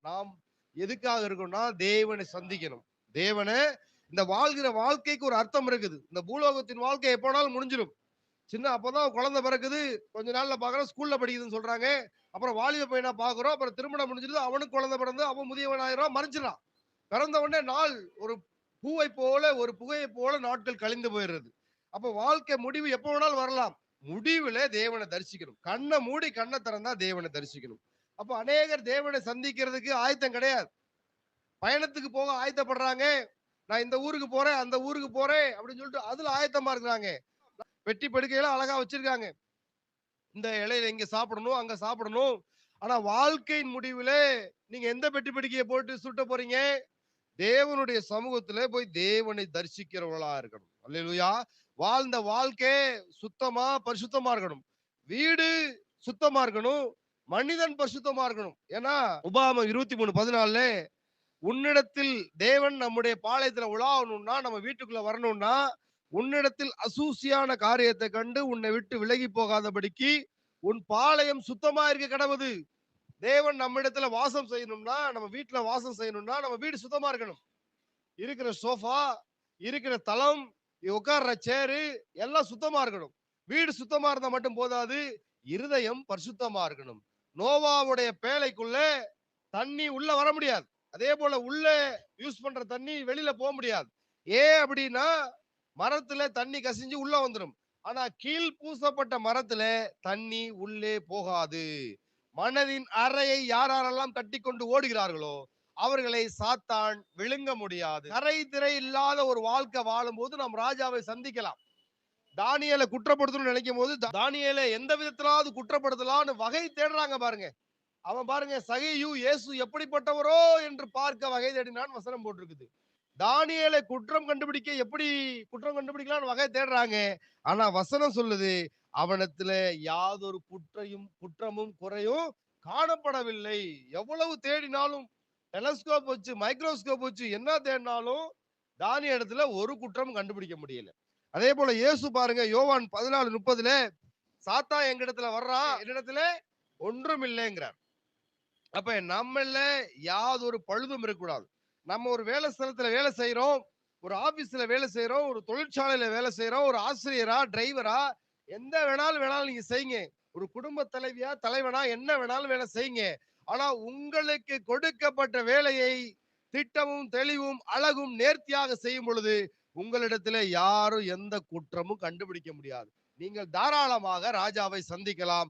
நாம் எதுக்காக இருக்கோம்னா தேவனை சந்திக்கணும். தேவனை இந்த வாழ்கிற வாழ்க்கைக்கு ஒரு அர்த்தம் இருக்குது. இந்த பூலோகத்தின் வாழ்க்கை எப்போனாலும் முடிஞ்சிடும் சின்ன அப்போதான் குழந்தை பிறக்குது கொஞ்ச நாள்ல பாக்குறோம் ஸ்கூல்ல படிக்குதுன்னு சொல்றாங்க. அப்புறம் வாலிப பையனா பாக்குறோம் அப்புறம் திருமணம் முடிஞ்சிருது அவனுக்கு குழந்தை பிறந்து அவன் முதியவன் ஆயிரம் பிறந்த உடனே நாள் ஒரு பூவை போல ஒரு புகையை போல நாட்கள் கழிந்து போயிடுறது. அப்ப வாழ்க்கை முடிவு எப்போ வேணாலும் வரலாம். முடிவுல தேவனை தரிசிக்கணும். கண்ணை மூடி கண்ணை திறந்தா தேவனை தரிசிக்கணும். அப்போ அநேகர் தேவனை சந்திக்கிறதுக்கு ஆயத்தம் கிடையாது. பயணத்துக்கு போக ஆயத்தப்படுறாங்க. நான் இந்த ஊருக்கு போறேன் அந்த ஊருக்கு போறேன் அப்படின்னு சொல்லிட்டு அதுல ஆயத்தமா இருக்கிறாங்க. பெட்டி படுக்கையில அழகா வச்சிருக்காங்க. இந்த இலையில இங்க சாப்பிடணும் அங்க சாப்பிடணும். ஆனா வாழ்க்கையின் முடிவுல நீங்க எந்த பெட்டி படுக்கையை போட்டு சுட்ட போறீங்க? தேவனுடைய சமூகத்துல போய் தேவனை தரிசிக்கிறவர்களா இருக்கணும். அல்லேலூயா. வாழ்ந்த வாழ்க்கை சுத்தமா பரிசுத்தமா இருக்கணும். வீடு சுத்தமா இருக்கணும். மனிதன் பரிசுத்தமா இருக்கணும். ஏன்னா உபாம இருபத்தி மூணு பதினாலுல உன்னிடத்தில் தேவன் நம்முடைய பாளையத்துல உலாவணும்னா நம்ம வீட்டுக்குள்ள வரணும்னா உன்னிடத்தில் அசூசியான காரியத்தை கண்டு உன்னை விட்டு விலகி போகாதபடிக்கு உன் பாளையம் சுத்தமா இருக்க கடவுது. தேவன் நம்ம இடத்துல வாசம் செய்யணும்னா நம்ம வீட்டுல வாசம் செய்யணும்னா நம்ம வீடு சுத்தமா இருக்கணும். இருக்கிற சோஃபா இருக்கிற தளம் உட்கார்ற சேரு எல்லாம் சுத்தமா இருக்கணும். வீடு சுத்தமா இருந்தா மட்டும் போதாது இருதயம் பரிசுத்தமா இருக்கணும். நோவாவுடைய பேழைக்குள்ள தண்ணி உள்ள வர முடியாது. அதே போல உள்ள யூஸ் பண்ற தண்ணி வெளியில போக முடியாது. ஏன் அப்படின்னா மரத்துல தண்ணி கசிஞ்சு உள்ள வந்துடும் ஆனா கீழ் பூசப்பட்ட மரத்துல தண்ணி உள்ளே போகாது. மனதின் அறையை யார் யாரெல்லாம் கட்டி கொண்டு ஓடுகிறார்களோ அவர்களை சாத்தான் விழுங்க முடியாது. கரை திரை இல்லாத ஒரு வாழ்க்கை வாழும்போது நாம் ராஜாவை சந்திக்கலாம். தானியலை குற்றப்படுத்தணும்னு நினைக்கும் போது தானியலை எந்த விதத்திலாவது குற்றப்படுத்தலாம்னு வகை தேடுறாங்க பாருங்க. அவன் பாருங்க சகையு இயேசு எப்படிப்பட்டவரோ என்று பார்க்க வகை தேடினான் வசனம் போட்டிருக்குது. தானியலை குற்றம் கண்டுபிடிக்க எப்படி குற்றம் கண்டுபிடிக்கலாம்னு வகை தேடுறாங்க. ஆனா வசனம் சொல்லுது அவனத்துல யாதொரு குற்றையும் குற்றமும் குறையும் காணப்படவில்லை. எவ்வளவு தேடினாலும் டெலஸ்கோப் வச்சு மைக்ரோஸ்கோப் வச்சு என்ன தேடினாலும் தானிய இடத்துல ஒரு குற்றம் கண்டுபிடிக்க முடியல. அதே போல இயேசு பாருங்க யோவான் பதினாலு முப்பதுல சாத்தா எங்க இடத்துல வர்றான் என்னிடத்துல ஒன்றும் இல்லைங்கிறார் அப்ப நம்மள யாதொரு பழுதும் இருக்கக்கூடாது. நம்ம ஒரு வேலை ஸ்தலத்துல வேலை செய்யறோம் ஒரு ஆபீஸ்ல வேலை செய்யறோம் ஒரு தொழிற்சாலையில வேலை செய்யறோம் ஒரு ஆசிரியரா டிரைவரா எந்த வேணாலும் வேணாலும் நீங்க செய்யுங்க. ஒரு குடும்ப தலைவியா தலைவனா என்ன வேணாலும் வேலை செய்யுங்க. ஆனா உங்களுக்கு கொடுக்கப்பட்ட வேலையை திட்டமும் தெளிவும் அழகும் நேர்த்தியாக செய்யும் பொழுது உங்களிடத்துல யாரும் எந்த குற்றமும் கண்டுபிடிக்க முடியாது. நீங்கள் தாராளமாக ராஜாவை சந்திக்கலாம்.